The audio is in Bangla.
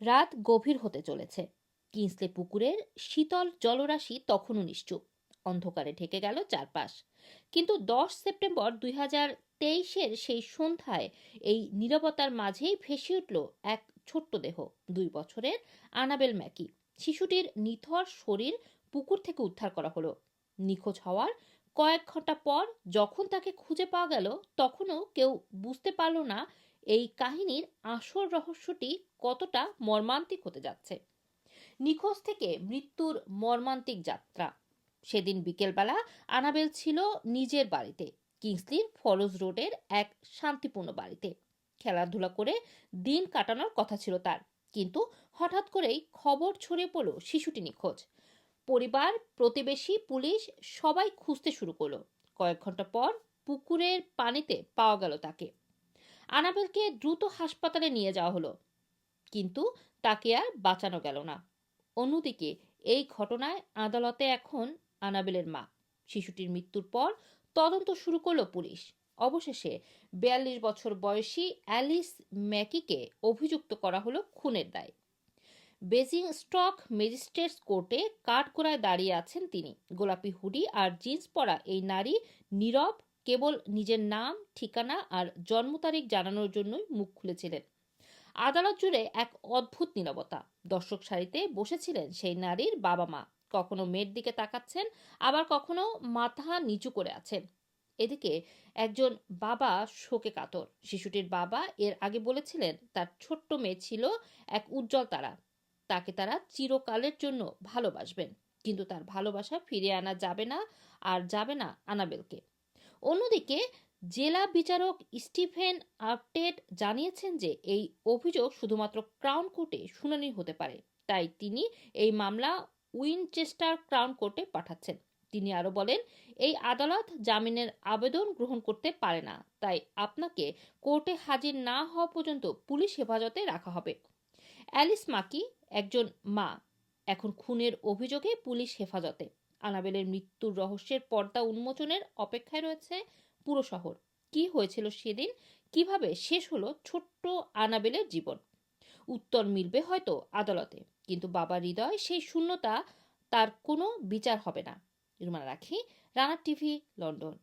রাত গভীর হতে চলেছে। কিংসলে পুকুরের শীতল জলরাশি তখনও নিশ্চুপ। অন্ধকারে ঢেকে গেল চারপাশ। কিন্তু দশ সেপ্টেম্বর দুই হাজার তেইশের সেই সন্ধ্যায় এই নীরবতার মাঝেই ভেসে উঠল এক ছোট্ট দেহ, দুই বছরের আনাবেল ম্যাকি। শিশুটির নিথর শরীর পুকুর থেকে উদ্ধার করা হলো। নিখোঁজ হওয়ার কয়েক ঘণ্টা পর যখন তাকে খুঁজে পাওয়া গেল, তখনও কেউ বুঝতে পারল না এই কাহিনীর আসল রহস্যটি কতটা মর্মান্তিক হতে যাচ্ছে? নিখোঁজ থেকে মৃত্যুর মর্মান্তিক যাত্রা। সেদিন বিকেলবেলা আনাবেল ছিল নিজের বাড়িতে, কিংসলির ফলজ রোডের এক শান্তিপূর্ণ বাড়িতে। খেলাধুলা করে দিন কাটানোর কথা ছিল তার, কিন্তু হঠাৎ করেই খবর ছড়িয়ে পড়ল শিশুটি নিখোঁজ। পরিবার, প্রতিবেশী, পুলিশ সবাই খুঁজতে শুরু করল। কয়েক ঘণ্টা পর পুকুরের পানিতে পাওয়া গেল তাকে। আনাবেলকে দ্রুত হাসপাতালে নিয়ে যাওয়া হলো। কিন্তু তাকে আর বাঁচানো গেল না। অন্যদিকে, এই ঘটনায় আদালতে এখন আনাবেলের মা। শিশুটির মৃত্যুর পর তদন্ত শুরু করল পুলিশ। অবশেষে বিয়াল্লিশ বছর বয়সী অ্যালিস ম্যাকিকে অভিযুক্ত করা হলো খুনের দায়। বেজিং স্টক ম্যাজিস্ট্রেটস কোর্টে কাঠগোড়ায় দাঁড়িয়ে আছেন তিনি। গোলাপি হুডি আর জিন্স পরা এই নারী নীরব কেবল নিজের নাম, ঠিকানা আর জন্ম তারিখ জানানোর জন্যই মুখ খুলেছিলেন। আদালত জুড়ে এক অদ্ভুত নীরবতা। দর্শক সারিতে বসেছিলেন সেই নারীর বাবা মা। কখনো মেয়ের দিকে তাকাচ্ছেন, আবার কখনো মাথা নিচু করে আছেন। এদিকে একজন বাবা শোকে কাতর। শিশুটির বাবা এর আগে বলেছিলেন, তার ছোট্ট মেয়ে ছিল এক উজ্জ্বল তারা। তাকে তারা চিরকালের জন্য ভালোবাসবেন। কিন্তু তার ভালোবাসা ফিরিয়ে আনা যাবে না আর যাবে না আনাবেলকে। অন্যদিকে, জেলা বিচারক স্টিফেন আপটেট জানিয়েছেন যে এই অভিযোগ শুধুমাত্র ক্রাউন কোর্টে শুনানি হতে পারে। তাই তিনি এই মামলা উইনচেস্টার ক্রাউন কোর্টে পাঠাচ্ছেন। তিনি আরও বলেন, এই আদালত জামিনের আবেদন গ্রহণ করতে পারে না, তাই আপনাকে কোর্টে হাজির না হওয়া পর্যন্ত পুলিশ হেফাজতে রাখা হবে। অ্যালিস মাকি একজন মা, এখন খুনের অভিযোগে পুলিশ হেফাজতে। আনাবেলের মৃত্যুর রহস্যের পর্দা উন্মোচনের অপেক্ষায় রয়েছে পুরো শহর। কি হয়েছিল সেদিন? কীভাবে শেষ হলো ছোট্ট আনাবেলের জীবন? উত্তর মিলবে হয়তো আদালতে, কিন্তু বাবার হৃদয় সেই শূন্যতা তার কোনো বিচার হবে না। রুমানা রাখি রানা টিভি, লন্ডন।